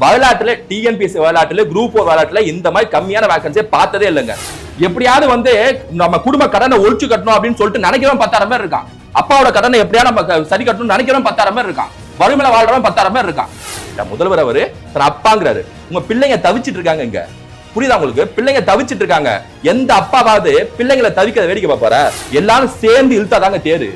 வரலாற்றுல டிஎன்பிஎஸ்சி வரலாற்றுல group four வரலாற்றுல இந்த மாதிரி கம்மியான வேகன்சியை பார்த்ததே இல்லைங்க. எப்படியாவது வந்து நம்ம குடும்ப கடனை ஒழிச்சு கட்டணும் அப்படின்னு சொல்லிட்டு நினைக்கிறவன் பத்தாயிரம் பேர் இருக்கான். அப்பாவோட கடனை எப்படியா நம்ம சரி கட்டணும்னு நினைக்கிறவன் பத்தாயிரம் பேர் இருக்கான். வறுமையில வாழ்றவன் பத்தாயிரம் பேர் இருக்கான். முதல்வர் அவரு தன் அப்பாங்கிறாரு. உங்க பிள்ளைங்க தவிச்சிட்டு இருக்காங்க இங்க. புரியுதா உங்களுக்கு? பிள்ளைங்க தவிச்சிட்டு இருக்காங்க. எந்த அப்பாவாவது பிள்ளைங்களை தவிக்க வேடிக்கை பார்ப்பாரு? எல்லாரும் சேர்ந்து இழுத்தாதாங்க தேரு.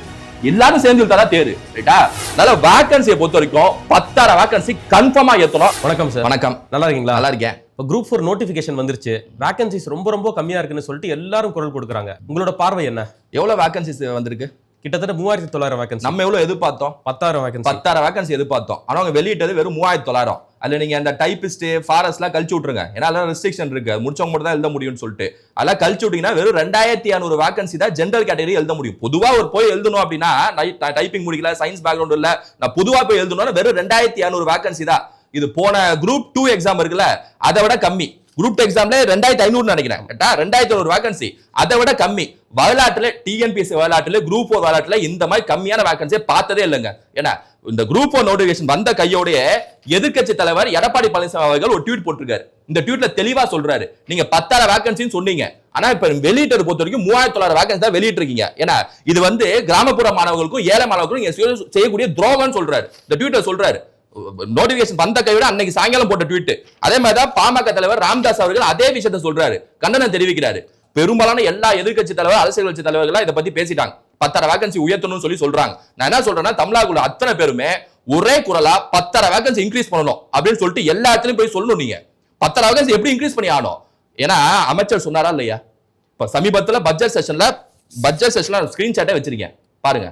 எல்லாரும் சேர்ந்து இழுத்தாதான் தேரு. ரைட்டா அதனால வேகன்சியை பொறுத்த வரைக்கும் பத்தாயிரம் வேகன்சி கன்ஃபார்மா ஏத்தணும். வணக்கம் சார் வணக்கம். நல்லா இருக்கீங்களா? நல்லா இருக்கேன். இப்போ குரூப் ஃபோர் நோட்டிஃபிகேஷன் வந்துருச்சு. வேகன்சிஸ் ரொம்ப ரொம்ப கம்மியா இருக்குன்னு சொல்லிட்டு எல்லாரும் குரல் கொடுக்குறாங்க. உங்களோட பார்வை என்ன? எவ்வளவு வேகன்சிஸ் வந்திருக்கு? கிட்டத்தட்ட மூவாயிரத்தி தொள்ளாயிரம் வேகன்சி நம்ம எவ்வளவு எதிர்பார்த்தோம்? பத்தாயிரம் வேகன்சி பத்தாயிரம் வேகன்சி எதிர்பார்த்தோம். ஆனா அவங்க வெளியிட்டது வெறும் மூவாயிரத்தி தொள்ளாயிரம். அதில் நீங்கள் அந்த டைப்பிஸ்ட்டு ஃபாரஸ்ட்லாம் கழிச்சு விட்ருங்க ஏன்னா அதெல்லாம் ரெஸ்ட்ரிக்ஷன் இருக்கு. அது முடிச்சவங்க மட்டும் தான் எழுத முடியும்னு சொல்லிட்டு. அதெல்லாம் கழிச்சு விட்டீங்கன்னா வெறும் ரெண்டாயிரத்தி இரநூறு வேகன்சி தான் ஜென்ரல் கேட்டகரி எழுத முடியும். பொதுவாக ஒரு போய் எழுதணும் அப்படின்னா டைப்பிங் முடிக்கல சயின்ஸ் பேக்ரவுண்ட் இல்லை நான் பொதுவாக போய் எழுதணும்னா வெறும் ரெண்டாயிரத்தி இரநூறு வேகன்சி தான். இது போன குரூப் டூ எக்ஸாம் இருக்குல்ல அதை விட கம்மி. குரூப் எக்ஸாம்ல ரெண்டாயிரத்தி ஐநூறு நினைக்கிறேன். கரெக்டா ரெண்டாயிரத்தி ஐநூறு வேகன்சி அதை விட கம்மி. வரலாற்றுல டிஎன்பிஎஸ்சி வரலாற்றுல குரூப் ஃபோர் வரலாற்றுல இந்த மாதிரி கம்மியான வேகன்சியை பார்த்ததே இல்லைங்க. ஏன்னா இந்த குரூப் ஃபோர் நோட்டிபிகேஷன் வந்த கையோடைய எதிர்க்கட்சி தலைவர் எடப்பாடி பழனிசாமி அவர்கள் ஒரு ட்வீட் போட்டிருக்காரு. இந்த ட்வீட்ல தெளிவா சொல்றாரு. நீங்க பத்தாயிரம் வேகன்சின்னு சொன்னீங்க. ஆனா இப்ப வெளியிட்டது பொறுத்த வரைக்கும் மூவாயிரத்தி தொள்ளாயிரம் வேகன்சி தான் வெளியிட்டு இருக்கீங்க ஏன்னா இது வந்து கிராமப்புற மாணவர்களுக்கும் ஏழை மாணவர்களுக்கும் செய்ய- செய்யக்கூடிய துரோகம்னு சொல்றாரு. இந்த ட்வீட்டர் சொல்றாரு. நோட்டிபிகேஷன் வந்த கையோட அன்னைக்கு சாயங்காலம் போட்ட ட்வீட் அதே மாதிரி தான் பாமக தலைவர் ராம்தாஸ் அவர்கள் அதே விஷயத்த சொல்றாரு. கண்டனம் தெரிவிக்கிறாரு. பெரும்பாலான எல்லா எதிர்கட்சி தலைவர் அரசியல் கட்சி தலைவர்கள் இதை பத்தி பேசிட்டாங்க. பத்தரை வேகன்சி உயர்த்தணும்னு சொல்லி சொல்றாங்க. நான் என்ன சொல்றேன்னா தமிழ்நாடுல அத்தனை பேருமே ஒரே குரலா பத்தரை வேகன்சி இன்க்ரீஸ் பண்ணணும் அப்படின்னு சொல்லிட்டு எல்லா இடத்துலயும் போய் சொல்லணும் நீங்க. பத்தரை வேகன்சி எப்படி இன்க்ரீஸ் பண்ணி ஆனோம் ஏன்னா அமைச்சர் சொன்னாரா இல்லையா? இப்ப சமீபத்துல பட்ஜெட் செஷன்ல பட்ஜெட் செஷன்ல ஸ்கிரீன்ஷாட்டே வச்சிருக்கேன். பாருங்க.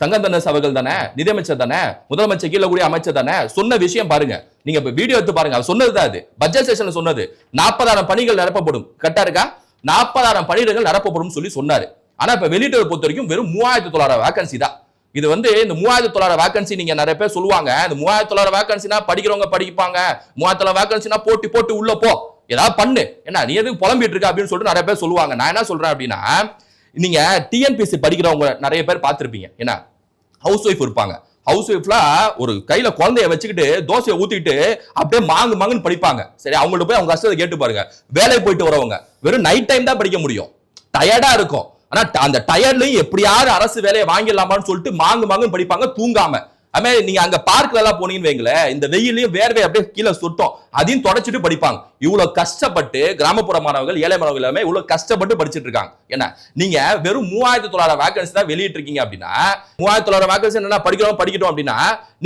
தங்கம் தண்டஸ் அவர்கள் தானே? நிதியமைச்சர் தானே? முதலமைச்சர் கீழே கூடிய அமைச்சர் தானே? சொன்ன விஷயம் பாருங்க. நீங்க இப்ப வீடியோ எடுத்து பாருங்க. அவர் சொன்னது தான் அது. பட்ஜெட் செஷன்ல சொன்னது. நாற்பதாயிரம் பணிகள் நிரப்பப்படும். கரெக்டா இருக்கா? நாற்பதாயிரம் பணியிடங்கள் நிரப்பப்படும் சொல்லி சொன்னாரு. ஆனா இப்ப வெளியிட்டதை பொறுத்த வரைக்கும் வெறும் மூவாயிரத்தி தொள்ளாயிரம் வேகன்சி தான். இது வந்து இந்த மூவாயிரத்தி தொள்ளாயிரம் வேகன்சி நீங்க நிறைய பேர் சொல்லுவாங்க. இந்த மூவாயிரத்தி தொள்ளாயிரம் வேகன்சினா படிக்கிறவங்க படிப்பாங்க. மூவாயிரத்தி தொள்ளாயிரம் வேகன்சினா போட்டி போட்டு உள்ள போ. ஏதாவது பண்ணு. என்ன நீ எதுக்கு புலம்பிட்டு இருக்க அப்படின்னு சொல்லிட்டு நிறைய பேர் சொல்லுவாங்க. நான் என்ன சொல்றேன் அப்படின்னா நீங்க டிஎன்பிஎஸ்சி படிக்கிறவங்க நிறைய பேர் பார்த்திருப்பீங்க. என்ன ஹவுஸ் ஒய்ஃப் இருப்பாங்க. ஹவுஸ் ஒய்ஃப்லாம் ஒரு கையில குழந்தைய வச்சுக்கிட்டு தோசையை ஊத்திட்டு அப்படியே மாங்கு மாங்குன்னு படிப்பாங்க. சரி அவங்கள்ட்ட போய் அவங்க கஷ்டத்தை கேட்டு பாருங்க. வேலைக்கு போயிட்டு வரவங்க வெறும் நைட் டைம் தான் படிக்க முடியும். டயர்டா இருக்கும். ஆனா அந்த டயர்ட்லயும் எப்படியாவது அரசு வேலையை வாங்கிடலாமான்னு சொல்லிட்டு மாங்கு மாங்குன்னு படிப்பாங்க தூங்காம. அதுமாதிரி நீங்க அங்க பார்க்ல எல்லாம் போனீங்கன்னு வைங்களேன் இந்த வெயிலையும் வேர்வை அப்படியே கீழே சுட்டும் அதையும் தொடச்சிட்டு படிப்பாங்க. இவ்வளவு கஷ்டப்பட்டு கிராமப்புற மாணவர்கள் ஏழை மாணவர்கள் எல்லாமே இவ்வளவு கஷ்டப்பட்டு படிச்சிட்டு இருக்காங்க. என்ன நீங்க வெறும் மூவாயிரத்தி தொள்ளாயிரம் வேகன்சி தான் வெளியிட்டு இருக்கீங்க அப்படின்னா மூவாயிரத்தி தொள்ளாயிரம் வேகன்சி என்னன்னா படிக்கிறோம் படிக்கட்டும் அப்படின்னா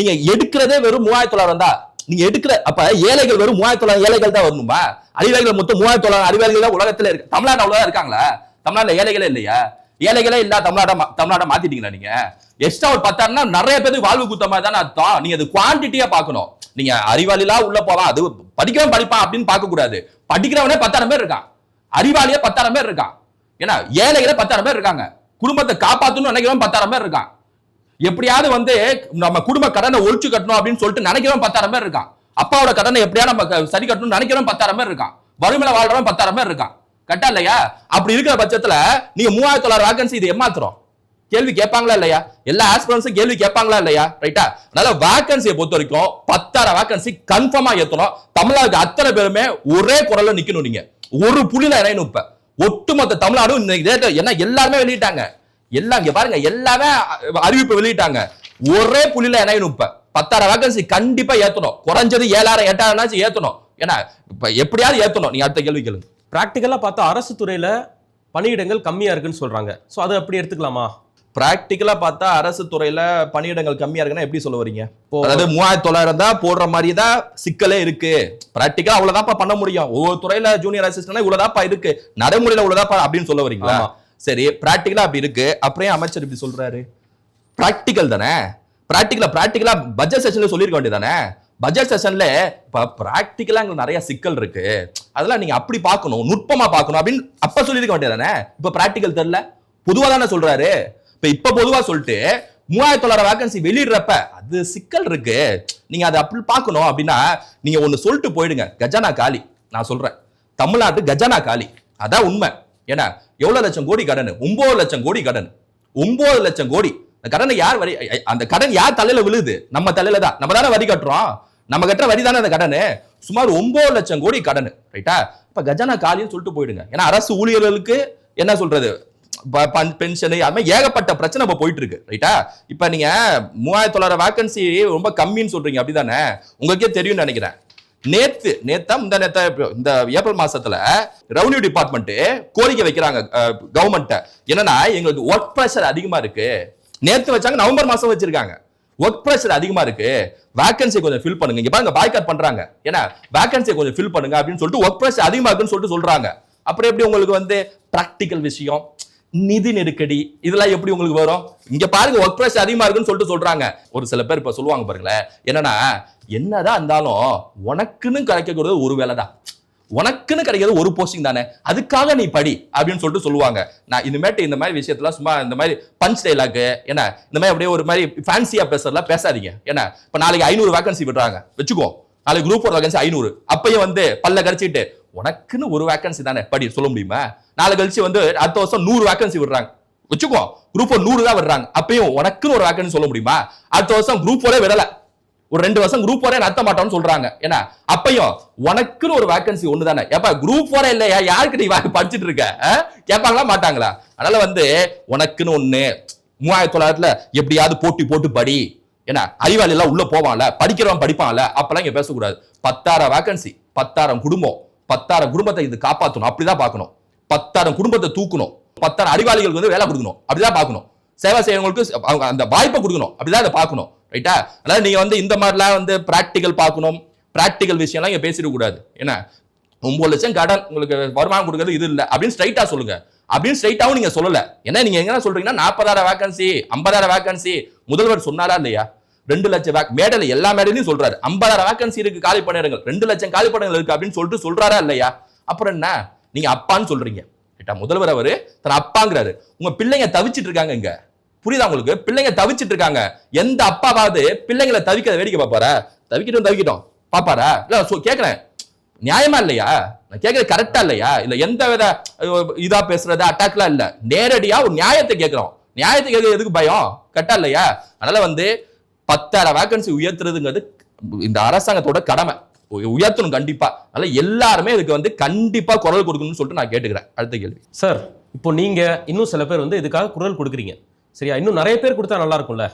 நீங்க எடுக்கிறதே வெறும் மூவாயிரத்தி தொள்ளாயிரம் தான். நீங்க எடுக்கிற அப்ப ஏழைகள் வெறும் மூவாயிரத்தி தொள்ளாயிரம் ஏழைகள் தான் வரணுமா? அறிவாளிகள் மொத்தம் மூவாயிரத்தி தொள்ளாயிரம் அறிவாளிகள் தான் உலகத்துல இருக்கு. தமிழ்நாடு அவ்வளவுதான் இருக்காங்களா? தமிழ்நாட்டுல ஏழைகளே இல்லையா? ஏழைகளே இல்ல தமிழ்நாட தமிழ்நாட மாத்திட்டீங்களா நீங்க? எக்ஸ்ட்ரா ஒரு பத்தாயிரம்னா நிறைய பேருக்கு வாழ்வு குத்தமா தானே அர்த்தம். நீங்க அது குவான்டிட்டியா பார்க்கணும். நீங்க அறிவாளிலா உள்ள போவான் அது படிக்கிறவன் படிப்பான் அப்படின்னு பார்க்க கூடாது. படிக்கிறவனே பத்தாயிரம் பேர் இருக்கான். அறிவாளியே பத்தாயிரம் பேர் இருக்கான். ஏன்னா ஏழைகளே பத்தாயிரம் பேர் இருக்காங்க. குடும்பத்தை காப்பாத்தணும்னு நினைக்கிறவன் பத்தாயிரம் பேர் இருக்கான். எப்படியாவது வந்து நம்ம குடும்ப கடனை ஒழிச்சு கட்டணும் அப்படின்னு சொல்லிட்டு நினைக்கிறவன் பத்தாயிரம் பேர் இருக்கான். அப்பாவோட கடனை எப்படியா நம்ம சரி கட்டணும்னு நினைக்கிறவன் பத்தாயிரம் பேர் இருக்கான். வறுமையில வாழ்றவன் பத்தாயிரம் பேர் இருக்கான். கரெக்டா இல்லையா? அப்படி இருக்கிற பட்சத்துல நீங்க மூவாயிரத்தி தொள்ளாயிரம் வேகன்சி இது ஏமாத்துறோம். கேள்வி கேட்பாங்களா இல்லையா? எல்லா ஆஸ்பிரன்ஸும் கேள்வி கேட்பாங்களா இல்லையா? ரைட்டா அதனால வேகன்சியை பொறுத்த வரைக்கும் பத்தாயிரம் வேகன்சி கன்ஃபார்மா ஏத்தணும். தமிழ்நாடு அத்தனை பேருமே ஒரே குரல்ல நிக்கணும் நீங்க. ஒரு புள்ளில இணையணும் இப்ப. ஒட்டுமொத்த தமிழ்நாடும் இன்னைக்கு date என்ன எல்லாருமே வெளியிட்டாங்க. எல்லாம் இங்க பாருங்க எல்லாமே அறிவிப்பு வெளியிட்டாங்க. ஒரே புள்ளில இணையணும் இப்ப. பத்தாயிரம் வேகன்சி கண்டிப்பா ஏத்தணும். குறைஞ்சது ஏழாயிரம் எட்டாயிரம் ஏத்தணும். ஏன்னா இப்ப எப்படியாவது ஏத்தணும். நீங்க அடுத்த கேள்வி கேளுங்க. பிராக்டிக்கலா பார்த்தா அரசு துறையில பணியிடங்கள் கம்மியா இருக்குன்னு சொல்றாங்க. சோ அதை அப்படி எடுத்துக்கலாமா? பிராக்டிக்கலா பார்த்தா அரசு துறையில பணியிடங்கள் கம்மியா இருக்குன்னா எப்படி சொல்ல வரீங்க? இப்போ அதாவது மூவாயிரத்தி தொள்ளாயிரம் தான் போடுற மாதிரி தான் சிக்கலே இருக்கு. பிராக்டிக்கலா அவ்வளவுதான்ப்பா பண்ண முடியும். ஒவ்வொரு துறையில ஜூனியர் அசிஸ்டன்ட் இவ்வளவுதான்ப்பா இருக்கு. நடைமுறையில இவ்வளவுதான்ப்பா அப்படின்னு சொல்ல வரீங்களா. சரி பிராக்டிக்கலா அப்படி இருக்கு. அப்புறம் அமைச்சர் இப்படி சொல்றாரு? பிராக்டிக்கல் தானே? பிராக்டிக்கலா பிராக்டிக்கலா பட்ஜெட் செஷன்ல சொல்லிருக்க வேண்டியதானே பட்ஜெட் செஷன்ல இப்போ ப்ராக்டிக்கலாக எங்களுக்கு நிறைய சிக்கல் இருக்கு. அதெல்லாம் நீங்க அப்படி பார்க்கணும் நுட்பமா பார்க்கணும் அப்படின்னு அப்ப சொல்லியிருக்க வேண்டியதானே இப்போ ப்ராக்டிக்கல் தெரியல. பொதுவாக தானே சொல்றாரு. இப்போ இப்போ பொதுவாக சொல்லிட்டு மூவாயிரத்தி தொள்ளாயிரம் வேகன்சி வெளியிடுறப்ப அது சிக்கல் இருக்கு. நீங்க அதை அப்படி பார்க்கணும் அப்படின்னா நீங்க ஒன்று சொல்லிட்டு போயிடுங்க. கஜானா காலி நான் சொல்றேன். தமிழ்நாட்டு கஜானா காலி. அதான் உண்மை. ஏன்னா எவ்வளவு லட்சம் கோடி கடன்? ஒன்பது லட்சம் கோடி கடன். ஒன்பது லட்சம் கோடி. அந்த கடனை யார் வரி அந்த கடன் யார் தலையில விழுது? நம்ம தலையில தான். நம்ம தானே வரி கட்டுறோம்? நம்ம கட்டுற வரி தானே அந்த கடன்? சுமார் ஒன்பது லட்சம் கோடி கடன். ரைட்டா இப்ப கஜானா காலின்னு சொல்லிட்டு போயிடுங்க. ஏன்னா அரசு ஊழியர்களுக்கு என்ன சொல்றது? பென்ஷனு அது மாதிரி ஏகப்பட்ட பிரச்சனை இப்போ போயிட்டு இருக்கு ரைட்டா இப்போ நீங்க மூவாயிரத்தி தொள்ளாயிரம் வேகன்சி ரொம்ப கம்மின்னு சொல்றீங்க. அப்படிதானே? உங்களுக்கே தெரியும்னு நினைக்கிறேன். நேத்து நேத்தா இந்த நேத்த இந்த ஏப்ரல் மாசத்துல ரெவன்யூ டிபார்ட்மெண்ட் கோரிக்கை வைக்கிறாங்க கவர்மெண்ட்டை என்னன்னா எங்களுக்கு ஒர்க் ப்ரெஷர் அதிகமா இருக்கு. நேற்று வச்சாங்க நவம்பர் மாசம் வச்சிருக்காங்க. ஒர்க் ப்ரெஷர் அதிகமா இருக்கு. வேகன்சி கொஞ்சம் ஃபில் பண்ணுங்க. இங்க பாருங்க பாய்காட் பண்றாங்க. ஏன்னா வேகன்சி கொஞ்சம் ஃபில் பண்ணுங்க அப்படின்னு சொல்லிட்டு ஒர்க் ப்ரெஷர் அதிகமா இருக்குன்னு சொல்லிட்டு சொல்றாங்க. அப்புறம் எப்படி உங்களுக்கு வந்து ப்ராக்டிக்கல் விஷயம் நிதி நெருக்கடி இதெல்லாம் எப்படி உங்களுக்கு வரும்? இங்க பாருங்க ஒர்க் ப்ரெஷர் அதிகமா இருக்குன்னு சொல்லிட்டு சொல்றாங்க. ஒரு சில பேர் இப்ப சொல்லுவாங்க பாருங்களேன் என்னன்னா என்னதான் இருந்தாலும் உனக்குன்னு கிடைக்கக்கூடாது ஒரு வேலை தான் உனக்குன்னு கிடைக்கிறது ஒரு போஸ்டிங் தானே. அதுக்காக நீ படி அப்படின்னு சொல்லிட்டு சொல்லுவாங்க. நான் இனிமேட்டு இந்த மாதிரி விஷயத்துல சும்மா இந்த மாதிரி பஞ்ச் டைலாக்கு என்ன இந்த மாதிரி அப்படியே ஒரு மாதிரி ஃபேன்சியா பேசுறதுலாம் பேசாதீங்க. என்ன இப்போ நாளைக்கு ஐநூறு வேகன்சி விடுறாங்க. வச்சுக்கோ நாளைக்கு குரூப் ஒரு வேகன்சி ஐநூறு. அப்பயும் வந்து பல்ல கடிச்சிட்டு உனக்குன்னு ஒரு வேகன்சி தானே. படி சொல்ல முடியுமா? நாளை கழிச்சு வந்து அடுத்த வருஷம் நூறு வேகன்சி விடுறாங்க. வச்சுக்கோ குரூப் நூறு தான் விடுறாங்க. அப்பயும் உனக்குன்னு ஒரு வேகன்சி சொல்ல முடியுமா? அடுத்த வருஷம் குரூப் ஒரே ஒரு ரெண்டு வருஷம் குரூப் ஒரே நடத்த மாட்டோம்னு சொல்றாங்க. ஏன்னா அப்பயும் உனக்குன்னு ஒரு வேகன்சி ஒன்று தானே ஏப்பா குரூப் ஒரே இல்லையா? யாருக்கு நீ படிச்சுட்டு படிச்சிட்டு இருக்க கேட்பாங்களா மாட்டாங்களா? அதனால வந்து உனக்குன்னு ஒன்று மூவாயிரத்தி தொள்ளாயிரத்துல எப்படியாவது போட்டி போட்டு படி. ஏன்னா அறிவாளி எல்லாம் உள்ள போவான்ல படிக்கிறவன் படிப்பான்ல அப்பெல்லாம் இங்க பேசக்கூடாது. பத்தாயிரம் வேகன்சி பத்தாயிரம் குடும்பம் பத்தாயிரம் குடும்பத்தை இது காப்பாற்றணும் அப்படிதான் பார்க்கணும். பத்தாயிரம் குடும்பத்தை தூக்கணும். பத்தாயிரம் அறிவாளிகளுக்கு வந்து வேலை கொடுக்கணும். அப்படிதான் பார்க்கணும். சேவை செய்யறவங்களுக்கு அவங்க அந்த வாய்ப்பை கொடுக்கணும். அப்படிதான் அதை பார்க்கணும். ரைட்டா அதாவது நீங்க வந்து இந்த மாதிரிலாம் வந்து பிராக்டிக்கல் பார்க்கணும். பிராக்டிக்கல் விஷயம்லாம் இங்கே பேசிட கூடாது என்ன? ஒன்பது லட்சம் கடன் உங்களுக்கு வருமானம் கொடுக்கறது இது இல்லை. அப்படின்னு ஸ்ட்ரைட்டா சொல்லுங்க. அப்படின்னு ஸ்ட்ரைட்டாவும் நீங்க சொல்லல. ஏன்னா நீங்க எங்க சொல்றீங்கன்னா நாற்பதாயிரம் வேகன்சி ஐம்பதாயிரம் வேகன்சி முதல்வர் சொன்னாரா இல்லையா? ரெண்டு லட்சம் வேக் மேடையில் எல்லா மேடலையும் சொல்றாரு. ஐம்பதாயிரம் வேகன்சி இருக்கு காலி பணியிடங்கள் ரெண்டு லட்சம் காலி பணியிடங்கள் இருக்கு அப்படின்னு சொல்லிட்டு சொல்றாரா இல்லையா? அப்புறம் என்ன? நீங்க அப்பான்னு சொல்றீங்க. ரைட்டா முதல்வர் அவரு தன் அப்பாங்கிறாரு. உங்க பிள்ளைங்க தவிச்சிட்டு இருக்காங்க இங்க. புரியுதா உங்களுக்கு? பிள்ளைங்க தவிச்சிட்டு இருக்காங்க எந்த அப்பாவாவது பிள்ளைங்களை தவிக்க வேடிக்கை பார்ப்பாரா? தவிக்கிட்டோம் தவிக்கிட்டோம். பாப்பாரா இல்ல கேட்கிறேன் நியாயமா இல்லையா? நான் கேட்கறது கரெக்டா இல்லையா? இல்ல எந்த வித இதா பேசுறது அட்டாக்லாம் இல்ல. நேரடியா ஒரு நியாயத்தை கேட்கிறோம் நியாயத்தை கேட்கறது எதுக்கு பயம்? கரெக்டா இல்லையா? அதனால வந்து பத்தாயிரம் வேகன்சி உயர்த்துறதுங்கிறது இந்த அரசாங்கத்தோட கடமை. உயர்த்தணும் கண்டிப்பா. அதனால எல்லாருமே இதுக்கு வந்து கண்டிப்பா குரல் கொடுக்கணும்னு சொல்லிட்டு நான் கேட்டுக்கிறேன். அடுத்த கேள்வி. சார் இப்போ நீங்க இன்னும் சில பேர் வந்து இதுக்காக குரல் கொடுக்குறீங்க. சரியா? இன்னும் நிறைய பேர் கொடுத்தா நல்லா இருக்கும்ல?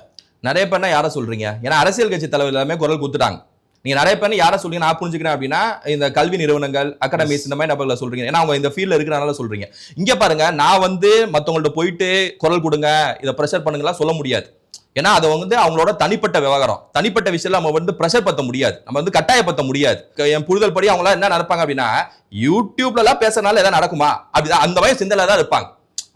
நிறைய பேர்னா யாரை சொல்றீங்க? ஏன்னா அரசியல் கட்சி தலைவர் எல்லாமே குரல் கொடுத்துட்டாங்க. நீங்க நிறைய பேர் யாரை சொல்றீங்க நான் புரிஞ்சுக்கிறேன் அப்படின்னா இந்த கல்வி நிறுவனங்கள் அகாடமிஸ் இந்த மாதிரி நபர்களை சொல்றீங்க. ஏன்னா அவங்க இந்த ஃபீல்ட்ல இருக்கிறனால சொல்றீங்க. இங்க பாருங்க நான் வந்து மத்தவங்கள்ட்ட போயிட்டு குரல் கொடுங்க இதை ப்ரெஷர் பண்ணுங்கலாம் சொல்ல முடியாது. ஏன்னா அதை வந்து அவங்களோட தனிப்பட்ட விவகாரம். தனிப்பட்ட விஷயத்துல நம்ம வந்து ப்ரெஷர் பத்த முடியாது. நம்ம வந்து கட்டாயப்படுத்த முடியாது. என் புரிதல் படி அவங்களாம் என்ன நடப்பாங்க அப்படின்னா யூடியூப்ல எல்லாம் பேசுறதுனால எதாவது நடக்குமா? அப்படிதான். அந்த மாதிரி சிந்தனை தான் இருப்பாங்க.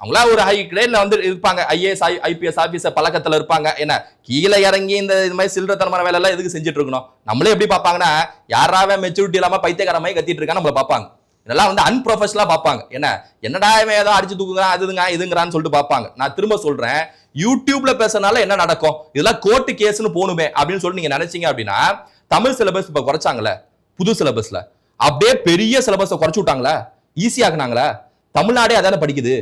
அவங்களா ஒரு ஹை கிரேட்ல வந்து இருப்பாங்க. ஐஏஎஸ் ஐபிஎஸ் ஆஃபீஸர் பழக்கத்தில் இருப்பாங்க. என்ன? கீழே இறங்கி இந்த இது மாதிரி சில்லறத்தனமான வேலை எல்லாம் எதுக்கு செஞ்சுட்டு இருக்கணும் நம்மளே எப்படி பார்ப்பாங்கன்னா யாராவே மெச்சூரிட்டி இல்லாமல் பைத்தியக்கார மாதிரி கத்திட்டு இருக்கா நம்மளை பார்ப்பாங்க. இதெல்லாம் வந்து அன்ப்ரொஃபஷனலாக பார்ப்பாங்க. என்ன? என்னடா இவன் ஏதோ அடிச்சு தூக்குறான் அதுங்க இதுங்கிறான்னு சொல்லிட்டு பார்ப்பாங்க. நான் திரும்ப சொல்றேன் யூடியூப்ல பேசுறதுனால என்ன நடக்கும்? இதெல்லாம் கோர்ட்டு கேஸ்னு போகணுமே அப்படின்னு சொல்லி நீங்க நினைச்சீங்க அப்படின்னா தமிழ் சிலபஸ் இப்போ குறைச்சாங்கல்ல புது சிலபஸ்ல அப்படியே பெரிய சிலபஸை குறைச்சு விட்டாங்களா ஈஸியாக்குனாங்களா தமிழ்நாடே அதானே படிக்குது?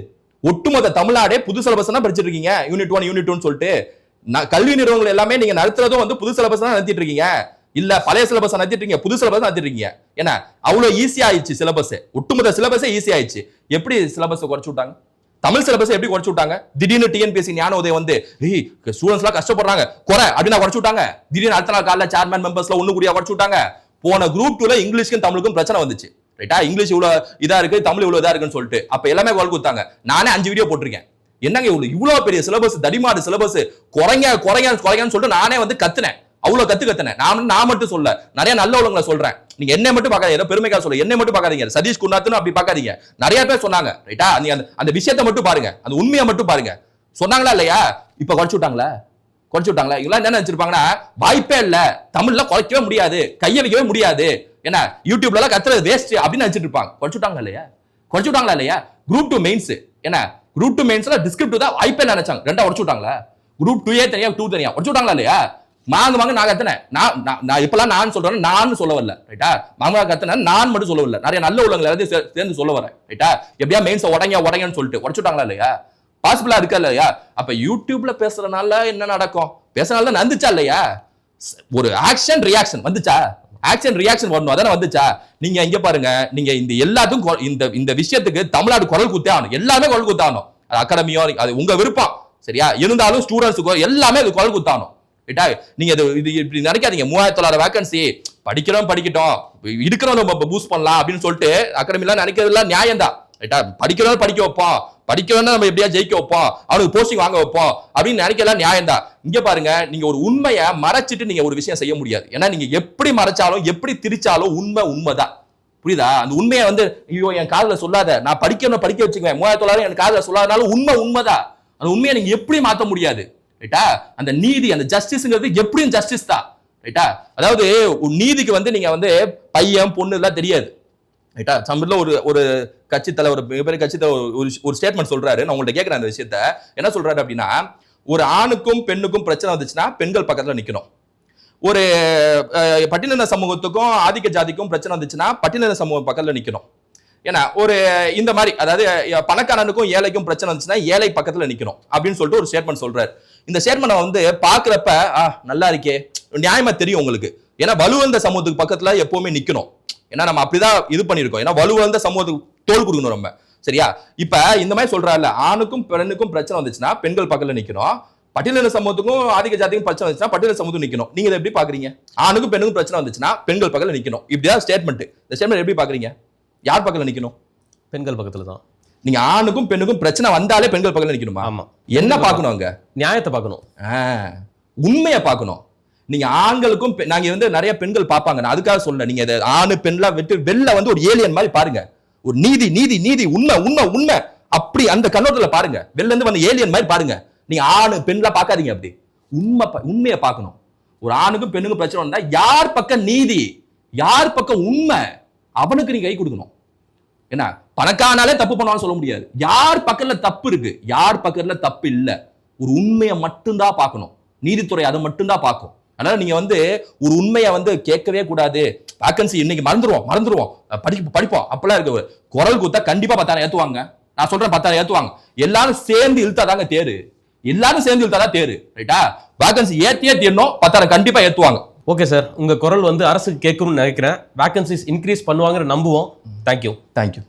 ஒட்டுமொத்த தமிழ்நாடே புது சிலபஸ் தான் படிச்சுட்டு இருக்கீங்க யூனிட் ஒன் யூனிட் ஒன் சொல்லிட்டு நான் கல்வி நிறுவனங்கள் எல்லாமே நீங்க நடத்துறதும் வந்து புது சிலபஸ் தான் நடத்திட்டு இருக்கீங்க இல்ல பழைய சிலபஸ் நடத்திட்டு இருக்கீங்க புது சிலபஸ் நடத்திட்டு இருக்கீங்க ஏன்னா அவ்வளவு ஈஸி ஆயிடுச்சு சிலபஸ் ஒட்டுமொத்த சிலபஸே ஈஸி ஆயிடுச்சு. எப்படி சிலபஸ் குறைச்சு விட்டாங்க? தமிழ் சிலபஸ் எப்படி குறைச்சு விட்டாங்க? திடீர்னு டிஎன்பிஎஸ்சி ஞான உதயம் வந்து ஸ்டூடெண்ட்ஸ் எல்லாம் கஷ்டப்படுறாங்க. குறை. அப்படின்னா குறைச்சு விட்டாங்க. திடீர்னு அடுத்த நாள் காலைல சேர்மேன் மெம்பர்ஸ்ல ஒண்ணு கூடிய குறைச்சு விட்டாங்க. போன குரூப் டூல இங்கிலீஷ்க்கும் தமிழுக்கும் பிரச்சனை வந்துச்சு. ரைட்டா இங்கிலீஷ் இவ்வளோ இதாக இருக்குது தமிழ் இவ்வளோ இதாக இருக்குன்னு சொல்லிட்டு. அப்போ எல்லாமே குரல் கொடுத்தாங்க. நானே அஞ்சு வீடியோ போட்டிருக்கேன். என்னங்க இவ்வளோ இவ்வளோ பெரிய சிலபஸ் தடிமாடு சிலபஸ் குறைங்க குறைங்க குறைங்கன்னு சொல்லிட்டு நானே வந்து கத்துனேன். அவ்வளோ கத்து கத்துனேன். நான் நான் மட்டும் சொல்ல நிறைய நல்ல உள்ளவங்களை சொல்றேன். நீங்க என்ன மட்டும் பார்க்காதீங்க. ஏதோ பெருமைக்காக சொல்ல என்ன மட்டும் பார்க்காதீங்க. சதீஷ் குருநாத்னு அப்படி பார்க்காதீங்க. நிறைய பேர் சொன்னாங்க ரைட்டா நீங்க அந்த அந்த விஷயத்தை மட்டும் பாருங்க. அந்த உண்மையை மட்டும் பாருங்க. சொன்னாங்களா இல்லையா? இப்போ குறைச்சு விட்டாங்களா? குறைச்சு விட்டாங்களா? இவங்க என்ன நினைச்சிருப்பாங்கன்னா வாய்ப்பே இல்லை. தமிழ்ல குறைக்கவே முடியாது. கையளிக்கவே முடியாது. என்ன யூடியூப்லலாம் கத்துறது வேஸ்ட் அப்படின்னு நினைச்சிட்டு இருப்பாங்க. குறைச்சுட்டாங்களா இல்லையா? குறைச்சிவிட்டாங்களா இல்லையா? குரூப் டூ மெயின்ஸ் என்ன குரூப் டூ மெயின்ஸ்ல டிஸ்கிரிப்டிவ் தான் ஐபிஎல் நினைச்சாங்க. ரெண்டா உடச்சுட்டாங்களா? குரூப் டூ ஏ தனியா டூ தனியா உடச்சுட்டாங்களா இல்லையா? மாங்க மாங்க நான் கத்துனேன். நான் நான்- நான் இப்பெல்லாம் நான் சொல்றேன் நான் சொல்ல வரல. ரைட்டா மாங்க கத்துனேன் நான் மட்டும் சொல்ல வரல. நிறைய நல்ல உள்ளவங்களை எல்லாத்தையும் சே- சேர்ந்து சொல்ல வரேன். ரைட்டா எப்படியா மெயின்ஸ் உடங்க உடங்கன்னு சொல்லிட்டு. உடச்சுட்டாங்களா இல்லையா? பாசிபிளா இருக்கா இல்லையா? அப்ப யூடியூப்ல பேசுறதுனால என்ன நடக்கும்? பேசுறதுனால நந்துச்சா இல்லையா? ஒரு ஆக்ஷன் ரியாக்ஷன் வந்துச்சா? ஆக்ஷன் ரியாக்ஷன் வரணும். அதான வந்துச்சா? நீங்க இங்க பாருங்க. நீங்க இந்த எல்லாத்துக்கும் இந்த இந்த விஷயத்துக்கு தமிழ்நாடு குரல் குத்தே ஆகணும். எல்லாமே குரல் குத்தாகணும் அது அகாடமியோ அது உங்க விருப்பம். சரியா? இருந்தாலும் ஸ்டூடெண்ட்ஸுக்கோ எல்லாமே அது குரல் குத்தாகணும் ரைட்டா நீங்க இது இது இப்படி நினைக்காதீங்க. மூவாயிரத்தி தொள்ளாயிரம் வேகன்சி படிக்கிறோம் படிக்கட்டும். இருக்கிறோம் நம்ம பூஸ்ட் பண்ணலாம் அப்படின்னு சொல்லிட்டு அகாடமிலாம் நினைக்கிறதுலாம் நியாயம் தான் ரைட்டா படிக்கிறோம் படிக்க வைப்போம். படிக்க வேணா நம்ம எப்படியா ஜெயிக்க வைப்போம் அவனுக்கு போஸ்டிங் வாங்க வைப்போம் அப்படின்னு நினைக்கலாம் நியாயம் தான். இங்க பாருங்க நீங்க ஒரு உண்மையை மறைச்சிட்டு நீங்க ஒரு விஷயம் செய்ய முடியாது. ஏன்னா நீங்க எப்படி மறைச்சாலும் எப்படி திரிச்சாலும் உண்மை உண்மைதான். புரியுதா? அந்த உண்மையை வந்து ஐயோ என் காதல சொல்லாத. நான் படிக்கணும் படிக்க வச்சுக்குவேன். மூவாயிரத்தி தொள்ளாயிரம் என் காதல சொல்லாதனாலும் உண்மை உண்மைதான். அந்த உண்மையை நீங்க எப்படி மாத்த முடியாது? ரைட்டா அந்த நீதி அந்த ஜஸ்டிஸ்ங்கிறது எப்படியும் ஜஸ்டிஸ் தான். ரைட்டா அதாவது நீதிக்கு வந்து நீங்க வந்து பையன் பொண்ணு எல்லாம் தெரியாது. ரைட்டா சமீபத்தில் ஒரு ஒரு கட்சி தலைவர் மிகப்பெரிய கட்சி தலைவர் ஒரு ஒரு ஸ்டேட்மெண்ட் சொல்றாரு. நான் உங்கள்ட்ட கேட்குறேன் அந்த விஷயத்த. என்ன சொல்றாரு அப்படின்னா ஒரு ஆணுக்கும் பெண்ணுக்கும் பிரச்சனை வந்துச்சுன்னா பெண்கள் பக்கத்தில் நிற்கணும் ஒரு அஹ், பட்டியலின சமூகத்துக்கும் ஆதிக்க ஜாதிக்கும் பிரச்சனை வந்துச்சுன்னா பட்டியலின சமூகம் பக்கத்தில் நிற்கணும் ஏன்னா ஒரு இந்த மாதிரி அதாவது பணக்காரனுக்கும் ஏழைக்கும் பிரச்சனை வந்துச்சுன்னா ஏழை பக்கத்தில் நிற்கணும் அப்படின்னு சொல்லிட்டு ஒரு ஸ்டேட்மெண்ட் சொல்றாரு. இந்த ஸ்டேட்மெண்ட் வந்து பார்க்குறப்ப ஆ நல்லா இருக்கே. நியாயமா தெரியும் உங்களுக்கு. ஏன்னா வலுவந்த சமூகத்துக்கு பக்கத்தில் எப்பவுமே நிற்கணும் ஏன்னா நம்ம அப்படிதான் இது பண்ணிருக்கோம் ஏன்னா வலுவந்த சமூகத்துக்கு தோல் கொடுக்கணும் நம்ம. சரியா? இப்ப இந்த மாதிரி சொல்றாருல ஆணுக்கும் பெண்ணுக்கும் பிரச்சனை வந்துச்சுன்னா பெண்கள் பக்கத்துல நிக்கணும். பட்டியலின சமூகத்துக்கும் ஆதிக்க ஜாதிக்கும் பிரச்சனை வந்துச்சுன்னா பட்டியலின சமூகத்துக்கு நிக்கணும். நீங்க இதை எப்படி பாக்குறீங்க? ஆணுக்கும் பெண்ணுக்கும் பிரச்சனை வந்துச்சுன்னா பெண்கள் பக்கத்துல நிக்கணும். இப்படிதான் ஸ்டேட்மெண்ட் இந்த ஸ்டேட்மெண்ட் எப்படி பாக்குறீங்க? யார் பக்கத்துல நிக்கணும்? பெண்கள் பக்கத்துல தான் நீங்க ஆணுக்கும் பெண்ணுக்கும் பிரச்சனை வந்தாலே பெண்கள் பக்கத்துல நிக்கணுமா? ஆமா. என்ன பார்க்கணும் அங்க? நியாயத்தை பார்க்கணும் ஆ, உண்மையை பார்க்கணும் நீங்க ஆண்களுக்கும் நாங்க வந்து நிறைய பெண்கள் பார்ப்பாங்க. நான் அதுக்காக சொல்ல நீங்க இதை ஆணு பெண்லாம் விட்டு வெளில வந்து ஒரு ஏலியன் மாதிரி பாருங்க. ஒரு நீதி நீதி நீதி உண்மை உண்மை உண்மை. அப்படி அந்த கண்ணோட்டத்துல பாருங்க. வெளில இருந்து வந்து ஏலியன் மாதிரி பாருங்க. நீங்க ஆணு பெண்லாம் பார்க்காதீங்க அப்படி. உண்மை உண்மையை பார்க்கணும். ஒரு ஆணுக்கும் பெண்ணுக்கும் பிரச்சனை வந்தா யார் பக்கம் நீதி யார் பக்கம் உண்மை அவனுக்கு நீங்க கை கொடுக்கணும். என்ன பணக்காரனாலே தப்பு பண்ணுவான்னு சொல்ல முடியாது. யார் பக்கத்துல தப்பு இருக்கு? யார் பக்கத்துல தப்பு இல்லை? ஒரு உண்மையை மட்டும்தான் பார்க்கணும். நீதித்துறை அதை மட்டும்தான் பார்க்கும். அதனால நீங்க வந்து ஒரு உண்மையை வந்து கேட்கவே கூடாது. வேக்கன்சி இன்னைக்கு மறந்துருவோம் மறந்துருவோம். படி படிப்போம். அப்பெல்லாம் இருக்கு குரல் கொடுத்தா கண்டிப்பா பத்தாயிரம் ஏத்துவாங்க. நான் சொல்றேன் பத்தாயிரம் ஏத்துவாங்க. எல்லாரும் சேர்ந்து இழுத்தாதாங்க தேரு. எல்லாரும் சேர்ந்து இழுத்தாதான் தேரு. ரைட்டா வேக்கன்சி ஏத்தியே தீரணும். பத்தாயிரம் கண்டிப்பா ஏத்துவாங்க. ஓகே சார் உங்க குரல் வந்து அரசுக்கு கேட்கும்னு நினைக்கிறேன். வேகன்சிஸ் இன்க்ரீஸ் பண்ணுவாங்கன்னு நம்புவோம். Thank you thank you